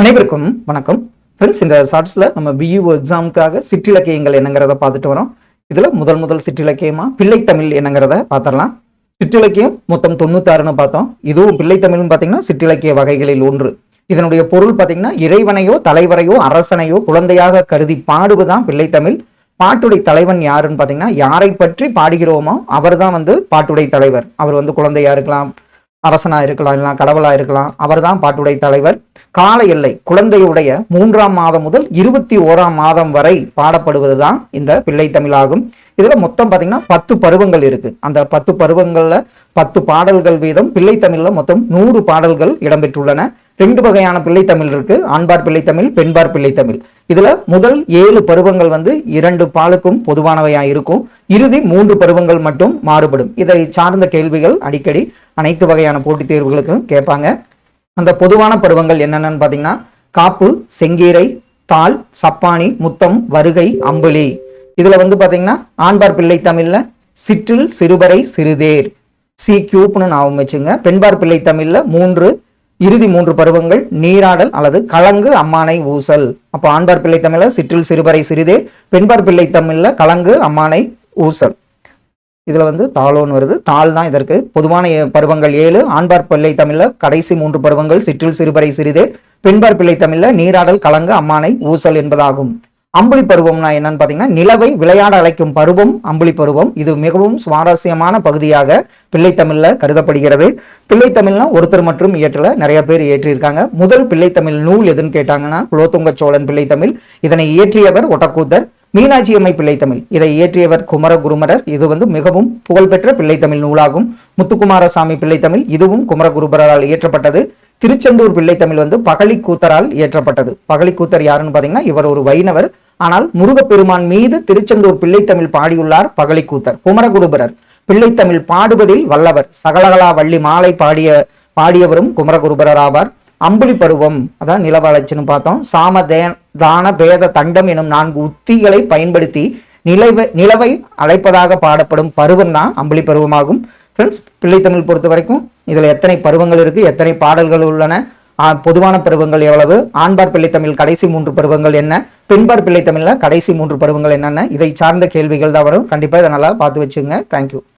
அனைவருக்கும் வணக்கம். ஃப்ரெண்ட்ஸ் இந்த ஷார்ட்ஸில் நம்ம பியூ எக்ஸாமுக்காக சிற்றிலக்கியங்கள் என்னங்கிறத பார்த்துட்டு வரோம். இதில் முதல் முதல் சிற்றிலக்கியமாக பிள்ளைத்தமிழ் என்னங்கிறத பார்த்துடலாம். சிற்றிலக்கியம் மொத்தம் தொண்ணூத்தாறுன்னு பார்த்தோம். இதுவும் பிள்ளைத்தமிழ்னு பார்த்தீங்கன்னா சிற்றிலக்கிய வகைகளில் ஒன்று. இதனுடைய பொருள் பார்த்தீங்கன்னா இறைவனையோ தலைவரையோ அரசனையோ குழந்தையாக கருதி பாடுவதுதான் பிள்ளைத்தமிழ் பாட்டுடை தலைவன் யாருன்னு பார்த்தீங்கன்னா யாரை பற்றி பாடுகிறோமோ அவர்தான் வந்து பாட்டுடை தலைவர். அவர் வந்து குழந்தையா இருக்கலாம். அரசனா இருக்கலாம் இல்லைனா கடவுளா இருக்கலாம். அவர்தான் பாட்டுடைய தலைவர். கால எல்லை குழந்தையுடைய மூன்றாம் மாதம் முதல் இருபத்தி ஓராம் மாதம் வரை பாடப்படுவதுதான் இந்த பிள்ளை தமிழாகும். இதுல மொத்தம் பாத்தீங்கன்னா பத்து பருவங்கள் இருக்கு. அந்த பத்து பருவங்கள்ல பத்து பாடல்கள் வீதம் பிள்ளை தமிழ்ல மொத்தம் நூறு பாடல்கள் இடம்பெற்றுள்ளன. ரெண்டு வகையான பிள்ளைத்தமிழ் இருக்கு. ஆண்பார் பிள்ளைத்தமிழ் பெண்பார் பிள்ளைத்தமிழ் இதுல முதல் ஏழு பருவங்கள் வந்து இரண்டு பாலுக்கும் பொதுவானவையா இருக்கும். இறுதி மூன்று பருவங்கள் மட்டும் மாறுபடும். இதை சார்ந்த கேள்விகள் அடிக்கடி அனைத்து வகையான போட்டித் தேர்வுகளுக்கும் கேட்பாங்க. அந்த பொதுவான பருவங்கள் என்னென்னு பார்த்தீங்கன்னா காப்பு செங்கீரை தாள் சப்பானி முத்தம் வருகை அம்புலி. இதுல வந்து பார்த்தீங்கன்னா ஆண்பார் பிள்ளை தமிழ்ல சிற்றில் சிறுபறை சிறுதேர். சி கியூப்னு நான் வச்சுங்க. பெண்பார் பிள்ளை தமிழ்ல மூன்று இறுதி மூன்று பருவங்கள் நீராடல் அல்லது கலங்கு அம்மானை ஊசல். அப்போ ஆண்பார் பிள்ளை தமிழ்ல சிற்றில் சிறுபறை சிறுதேர். பெண்பார் பிள்ளை தமிழ்ல கலங்கு அம்மானை ஊசல். இதில் வந்து தாளோன்னு வருது. தாள் தான் இதற்கு. பொதுவான பருவங்கள் ஏழு ஆண்பார் பிள்ளை தமிழில் கடைசி மூன்று பருவங்கள் சிற்றில் சிறுபறை சிறிதே பின்பார் பிள்ளை தமிழில் நீராடல் கலங்க அம்மானை ஊசல் என்பதாகும். அம்புலி பருவம்னா என்னன்னு பார்த்தீங்கன்னா நிலவை விளையாட அழைக்கும் பருவம் அம்புலி பருவம். இது மிகவும் சுவாரஸ்யமான பகுதியாக பிள்ளை கருதப்படுகிறது. பிள்ளை தமிழ்னா ஒருத்தர் மற்றும் இயற்றல நிறைய பேர் இயற்றியிருக்காங்க. முதல் பிள்ளை தமிழ் நூல் எதுன்னு கேட்டாங்கன்னா குலோத்துங்க சோழன் பிள்ளை தமிழ். இதனை இயற்றியவர் ஒட்டக்கூத்தர். மீனாட்சி அம்மை பிள்ளைத்தமிழ் இதை இயற்றியவர் குமர குருமரர் இது வந்து மிகவும் புகழ்பெற்ற பிள்ளைத்தமிழ் நூலாகும். முத்துக்குமாரசாமி பிள்ளைத்தமிழ் இதுவும் குமரகுருபரால் இயற்றப்பட்டது. திருச்செந்தூர் பிள்ளைத்தமிழ் வந்து பகலி கூத்தரால் இயற்றப்பட்டது. பகலி கூத்தர் யாருன்னு பாத்தீங்கன்னா இவர் ஒரு வைணவர். ஆனால் முருகப்பெருமான் மீது திருச்செந்தூர் பிள்ளைத்தமிழ் பாடியுள்ளார் பகலி பகலிக்கூத்தர் குமரகுருபரர். பிள்ளைத்தமிழ் பாடுவதில் வல்லவர். சகலகலா வள்ளி மாலை பாடிய பாடியவரும் குமரகுருபரர் ஆவார். அம்புலி பருவம் அதான் நிலவளர்ச்சின்னு பார்த்தோம். சாம தான பேத தண்டம் எனும் நான்கு உத்திகளை பயன்படுத்தி நிலவை நிலவை அழைப்பதாக பாடப்படும் பருவம் தான் அம்புலி பருவமாகும். ஃப்ரெண்ட்ஸ் பிள்ளைத்தமிழ் பொறுத்த வரைக்கும் இதில் எத்தனை பருவங்கள் இருக்கு எத்தனை பாடல்கள் உள்ளன பொதுவான பருவங்கள் எவ்வளவு ஆண்பார் பிள்ளைத்தமிழ் கடைசி மூன்று பருவங்கள் என்ன பெண்பார் பிள்ளைத்தமிழில் கடைசி மூன்று பருவங்கள் என்னென்ன இதை சார்ந்த கேள்விகள் தான் வரும். கண்டிப்பாக இதை நல்லா பார்த்து வச்சுங்க தேங்க்யூ